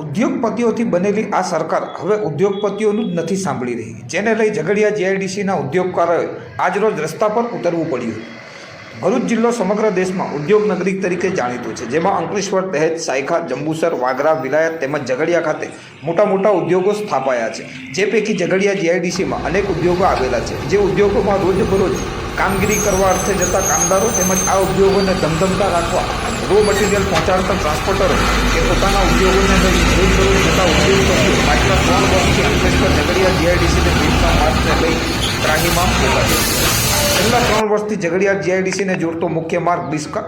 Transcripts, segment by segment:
ઉદ્યોગપતિઓથી બનેલી આ સરકાર હવે ઉદ્યોગપતિઓનું જ નથી સાંભળી રહી. જેને લઈ ઝઘડિયા જીઆઈડીસીના ઉદ્યોગકારોએ આજરોજ રસ્તા પર ઉતરવું પડ્યું ભરૂચ જિલ્લો સમગ્ર દેશમાં ઉદ્યોગ નગરી તરીકે જાણીતો છે, જેમાં અંકલેશ્વર, દહેજ, સાયખા, જંબુસર, વાગરા, વિલાયત તેમજ ઝઘડિયા ખાતે મોટા મોટા ઉદ્યોગો સ્થાપાયા છે. જે પૈકી ઝઘડિયા જીઆઈડીસીમાં અનેક ઉદ્યોગો આવેલા છે, જે ઉદ્યોગોમાં રોજબરોજ કામગીરી કરવા અર્થે જતા કામદારો તેમજ આ ઉદ્યોગોને ધમધમતા રાખવા રો મટીરિયલ પહોંચાડતા ટ્રાન્સપોર્ટરો કે પોતાના ઉદ્યોગોને લઈ રોજબરોજ જતા ઉદ્યોગપતિઓ પાછલા ત્રણ વર્ષથી અંકલેશ્વર ઝઘડિયા જીઆઈડીસીને ભીડના માર્ગને લઈ ત્રાહીમામ પોકાર્યો છેલ્લા ત્રણ વર્ષથી ઝઘડિયા જીઆઈડીસીને જોડતો મુખ્ય માર્ગ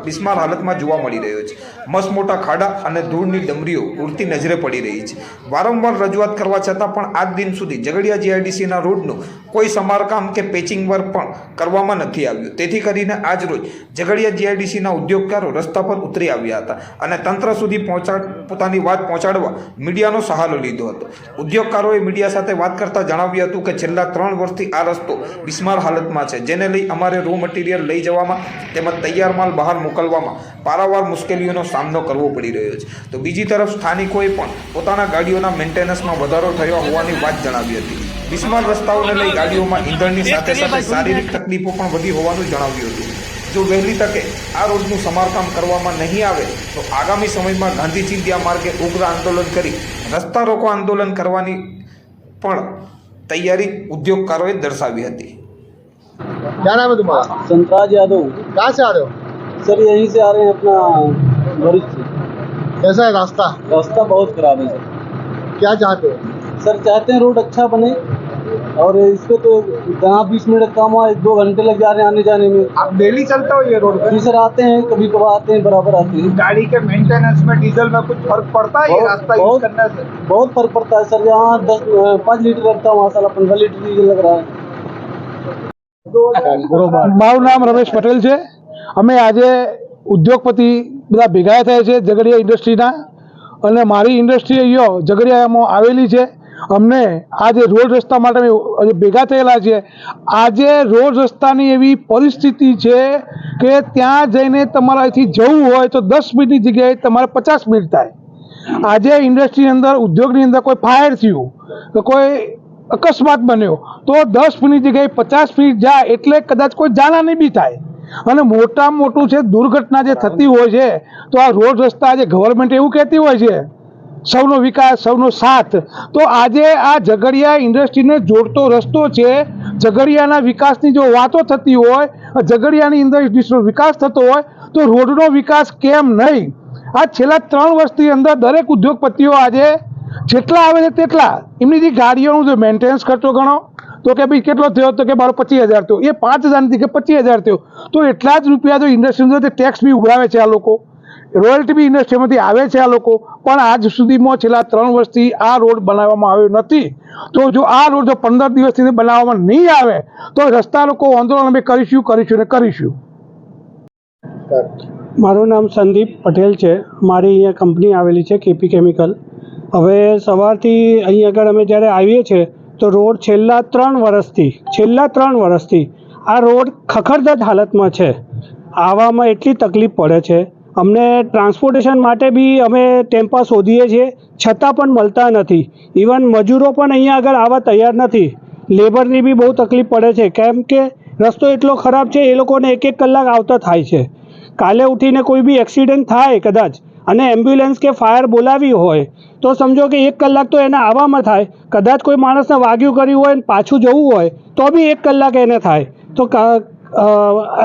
બિસ્માર હાલતમાં જોવા મળી રહ્યો છે. મસ્ત મોટા ખાડા અને ધૂળની ડમરીઓ ઉડતી નજરે પડી રહી છે. વારંવાર રજૂઆત કરવા છતાં પણ આજ દિન સુધી ઝઘડિયા જીઆઈડીસીના રોડનું કોઈ સમારકામ કે પેચિંગ વર્ક પણ કરવામાં નથી આવ્યું. તેથી કરીને આજ રોજ ઝઘડિયા જીઆઈડીસીના ઉદ્યોગકારો રસ્તા પર ઉતરી આવ્યા હતા અને તંત્ર સુધી પહોંચાડ પોતાની વાત પહોંચાડવા મીડિયાનો સહારો લીધો હતો. ઉદ્યોગકારોએ મીડિયા સાથે વાત કરતા જણાવ્યું હતું કે છેલ્લા ત્રણ વર્ષથી આ રસ્તો બિસ્માર હાલતમાં છે. જેને લઈ અમારે રો મટીરિયલ લઈ જવામાં તેમજ તૈયાર માલ બહાર મોકલવામાં પારાવાર મુશ્કેલીઓનો સામનો કરવો પડી રહ્યો છે. તો બીજી તરફ સ્થાનિકોએ પણ પોતાના ગાડીઓના મેન્ટેનન્સમાં વધારો થયો હોવાની વાત જણાવી હતી. બિસ્માર રસ્તાઓને લઈ ગાડીઓમાં ઈંધણની સાથે સાથે શારીરિક તકલીફો પણ વધી હોવાનું જણાવ્યું હતું. જો વહેલી તકે આ રોડનું સમારકામ કરવામાં નહીં આવે તો આગામી સમયમાં ગાંધી ચિંધ્યા માર્ગે ઉગ્ર આંદોલન કરી રસ્તા રોકો આંદોલન કરવાની પણ તૈયારી ઉદ્યોગકારોએ દર્શાવી હતી. क्या नाम है तुम्हारा? संतराज यादव। कहाँ से आ रहे हो? सर यहीं से आ रहे हैं अपना भरूच से। कैसा है रास्ता? रास्ता बहुत खराब है सर। क्या चाहते हो? सर चाहते हैं रोड अच्छा बने और इस पे तो जहाँ बीस मिनट का काम हुआ एक दो घंटे लग जा रहे हैं आने जाने में। आप डेली चलते हो ये रोड पे? सर आते हैं कभी कभार आते हैं बराबर आते हैं। गाड़ी के मेंटेनेंस में डीजल में कुछ फ़र्क पड़ता है रास्ता यूज़ बहुत- करने से? बहुत फ़र्क पड़ता है सर। यहाँ दस पाँच लीटर लगता है वहाँ साला पंद्रह लीटर डीजल लग रहा है। મારું નામ રમેશ પટેલ છે. અમે આજે ઉદ્યોગપતિ બધા ભેગા થયા છે ઝઘડિયા ઇન્ડસ્ટ્રીના. અને મારી ઇન્ડસ્ટ્રી અહીંયા ઝઘડિયામાં આવેલી છે. અમને આજે રોડ રસ્તા માટે અમે ભેગા થયેલા છે આજે રોડ રસ્તાની એવી પરિસ્થિતિ છે કે ત્યાં જઈને તમારે અહીંથી જવું હોય તો દસ મિનિટની જગ્યાએ તમારે પચાસ મિનિટ થાય. આજે ઇન્ડસ્ટ્રીની અંદર, ઉદ્યોગની અંદર કોઈ ફાયર થયું તો કોઈ અકસ્માત બન્યો. તો દસ મિનિટ જગ્યાએ પચાસ ફીટ જાય એટલે કદાચ કોઈ જાનહાની બી થાય. અને મોટામાં મોટું છે, દુર્ઘટના જે થતી હોય છે, તો આ રોડ રસ્તા આજે ગવર્મેન્ટ એવું કહેતી હોય છે, સૌનો વિકાસ, સૌનો સાથ. તો આજે આ ઝઘડિયા ઇન્ડસ્ટ્રીને જોડતો રસ્તો છે, ઝઘડિયાના વિકાસની જો વાતો થતી હોય ઝઘડિયાની ઇન્ડસ્ટ્રીનો વિકાસ થતો હોય, તો રોડનો વિકાસ કેમ નહીં? આ છેલ્લા ત્રણ વર્ષથી અંદર દરેક ઉદ્યોગપતિઓ આજે જેટલા આવે છે તેટલા. એમની જે ગાડીઓનું જે મેન્ટેનન્સ ખર્ચો ગણો તો કે ભાઈ કેટલો થયો તો કે મારો પચીસ હજાર થયો. એ પાંચ હજારથી કે પચીસ હજાર થયો. તો એટલા જ રૂપિયા તો ઇન્ડસ્ટ્રીની અંદર ટેક્સ બી ઉભરાવે છે આ લોકો. રોયલ્ટી બી ઇન્ડસ્ટ્રીમાંથી આવે છે આ લોકો. પણ આજ સુધીમાં છેલ્લા ત્રણ વર્ષથી આ રોડ બનાવવામાં આવ્યો નથી. તો જો આ રોડ જો પંદર દિવસથી બનાવવામાં નહીં આવે તો રસ્તા લોકો આંદોલન અમે કરીશું કરીશું ને કરીશું. મારું નામ સંદીપ પટેલ છે. મારી અહીંયા કંપની આવેલી છે કેપી કેમિકલ હવે સવારથી અહીં આગળ અમે જ્યારે આવીએ છીએ, તો રોડ છેલ્લા ત્રણ વર્ષથી છેલ્લા ત્રણ વર્ષથી આ રોડ ખખડધજ હાલતમાં છે. આવવામાં એટલી તકલીફ પડે છે. અમને ટ્રાન્સપોર્ટેશન માટે બી અમે ટેમ્પા શોધીએ છીએ, છતાં પણ મળતા નથી. ઇવન મજૂરો પણ અહીંયા આગળ આવવા તૈયાર નથી. લેબરની બી બહુ તકલીફ પડે છે. કેમ કે રસ્તો એટલો ખરાબ છે, એ લોકોને એક એક કલાક આવતા થાય છે. કાલે ઉઠીને કોઈ બી એક્સિડન્ટ થાય કદાચ અને એમ્બ્યુલન્સ કે ફાયર બોલાવી હોય, તો સમજો કે એક કલાક તો એને આવવામાં થાય. કદાચ કોઈ માણસને વાગ્યું કર્યું હોય ને પાછું જવું હોય, તો બી એક કલાક એને થાય. તો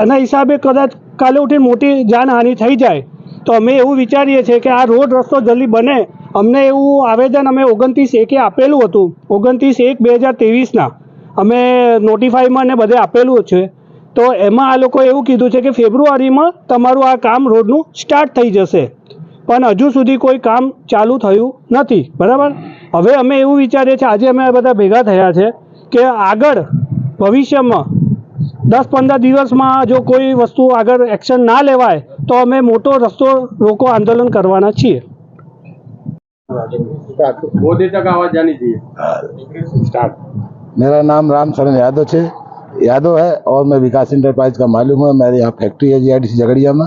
એના હિસાબે કદાચ કાલે ઉઠીને મોટી જાનહાનિ થઈ જાય. તો અમે એવું વિચારીએ છીએ કે આ રોડ રસ્તો જલ્દી બને. અમને એવું આવેદન અમે ઓગણત્રીસ એકે આપેલું હતું. ઓગણત્રીસ એક બે હજાર ત્રેવીસના. અમે નોટિફાઈમાં ને બધે આપેલું છે. તો એમાં આ લોકોએ એવું કીધું છે કે ફેબ્રુઆરીમાં તમારું આ કામ રોડનું સ્ટાર્ટ થઈ જશે. પણ હજુ સુધી કોઈ કામ ચાલુ થયું નથી બરાબર હવે અમે એવું વિચારીએ છીએ આજે અમે બધા ભેગા થયા છે કે આગળ ભવિષ્યમાં દસ પંદર દિવસમાં જો કોઈ વસ્તુ આગળ એક્શન ના લેવાય તો અમે મોટો રસ્તો રોકો આંદોલન કરવાના છીએ मोदी तक आवाज जानी चाहिए मेरा नाम राम शरण यादव है यादव है और मैं विकास इंटरप्राइज का मालूम है मेरे यहाँ फैक्ट्री है जीआईडीसी झगड़िया में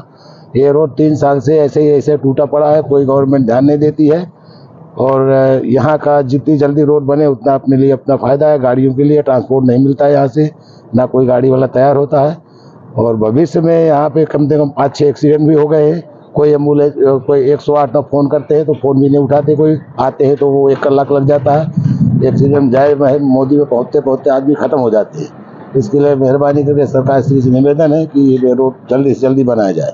ये रोड तीन साल से ऐसे ही ऐसे टूटा पड़ा है, कोई गवर्नमेंट ध्यान नहीं देती है। और यहाँ का जितनी जल्दी रोड बने उतना अपने लिए अपना फ़ायदा है, गाड़ियों के लिए ट्रांसपोर्ट नहीं मिलता है यहाँ से, ना कोई गाड़ी वाला तैयार होता है। और भविष्य में यहाँ पे कम से कम पाँच छः एक्सीडेंट भी हो गए हैं। कोई एंबुलेंस कोई एक सौ आठ फ़ोन करते हैं तो फ़ोन भी नहीं उठाते, कोई आते हैं तो वो एक कलाक लग जाता है। एक्सीडेंट जाए मोदी में पहुँचते पहुँचते आदमी ख़त्म हो जाते हैं। इसके लिए मेहरबानी करके सरकार श्री से निवेदन है कि ये रोड जल्दी से जल्दी बनाया जाए।